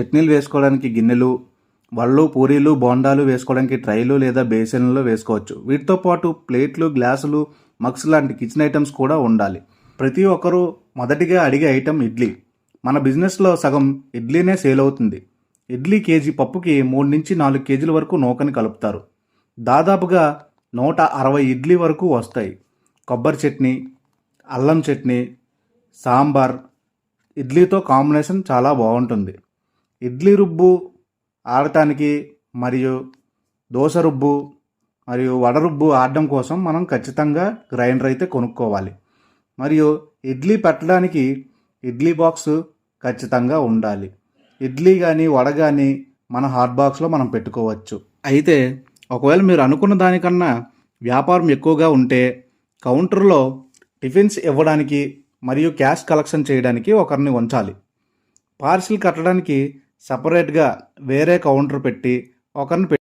చట్నీలు వేసుకోవడానికి గిన్నెలు వళ్ళు పూరీలు బోండాలు వేసుకోవడానికి ట్రైలు లేదా బేసిన్లలో వేసుకోవచ్చు. వీటితో పాటు ప్లేట్లు గ్లాసులు మగ్స్ లాంటి కిచెన్ ఐటమ్స్ కూడా ఉండాలి. ప్రతి ఒక్కరూ మొదటిగా అడిగే ఐటెం ఇడ్లీ. మన బిజినెస్లో సగం ఇడ్లీనే సేల్ అవుతుంది. ఇడ్లీ కేజీ పప్పుకి మూడు నుంచి నాలుగు కేజీల వరకు నూకని కలుపుతారు. దాదాపుగా నూట అరవై ఇడ్లీ వరకు వస్తాయి. కొబ్బరి చట్నీ అల్లం చట్నీ సాంబార్ ఇడ్లీతో కాంబినేషన్ చాలా బాగుంటుంది. ఇడ్లీ రుబ్బు ఆడటానికి మరియు దోశ రుబ్బు మరియు వడ రుబ్బు ఆడడం కోసం మనం ఖచ్చితంగా గ్రైండర్ అయితే కొనుక్కోవాలి. మరియు ఇడ్లీ పెట్టడానికి ఇడ్లీ బాక్స్ ఖచ్చితంగా ఉండాలి. ఇడ్లీ కానీ వడ కానీ మన హాట్ బాక్స్లో మనం పెట్టుకోవచ్చు. అయితే ఒకవేళ మీరు అనుకున్న దానికన్నా వ్యాపారం ఎక్కువగా ఉంటే కౌంటర్లో టిఫిన్స్ ఇవ్వడానికి మరియు క్యాష్ కలెక్షన్ చేయడానికి ఒకరిని ఉంచాలి. పార్సిల్ కట్టడానికి సపరేట్గా వేరే కౌంటర్ పెట్టి ఒకరిని పెట్టి